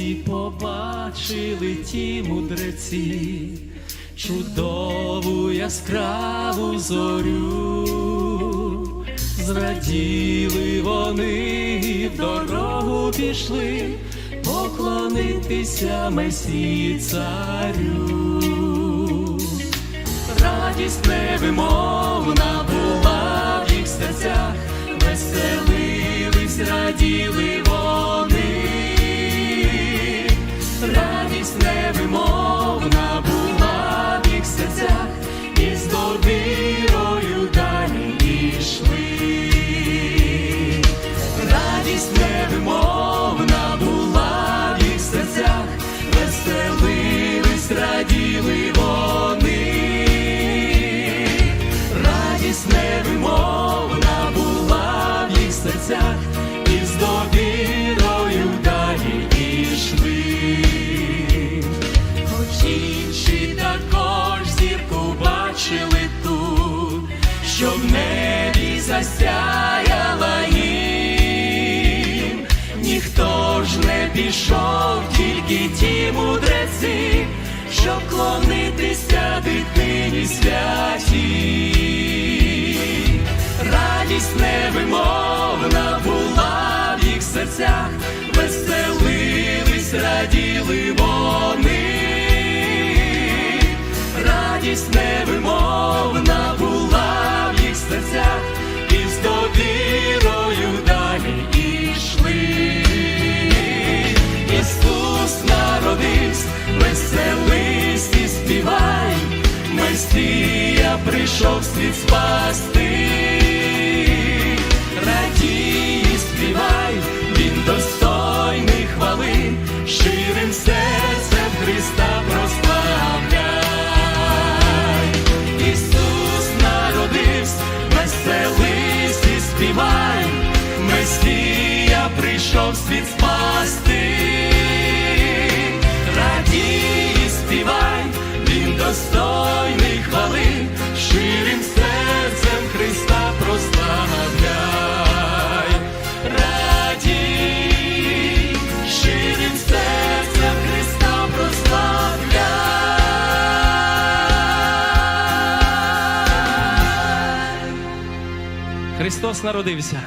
віці побачили ті мудреці, чудову яскраву зорю, зраділи вони і в дорогу пішли, поклонитися Месії царю. Радість невимовна була в їх серцях, веселились, раділи радість невимовна була серцях, і з довірою далі йшли. Радість невимовна була в серцях, веселились, раділи вони. Радість невимовна була в серцях, бачили тут, що в небі засяяла їм, ніхто ж не пішов, тільки ті мудреці, щоб клонитися дитині святій. Месія прийшов світ спасти. Радій і співай, він достойний хвали, щирим серцем Христа прославляй. Ісус народився, веселись і співай, Месія прийшов світ спасти. Христос народився.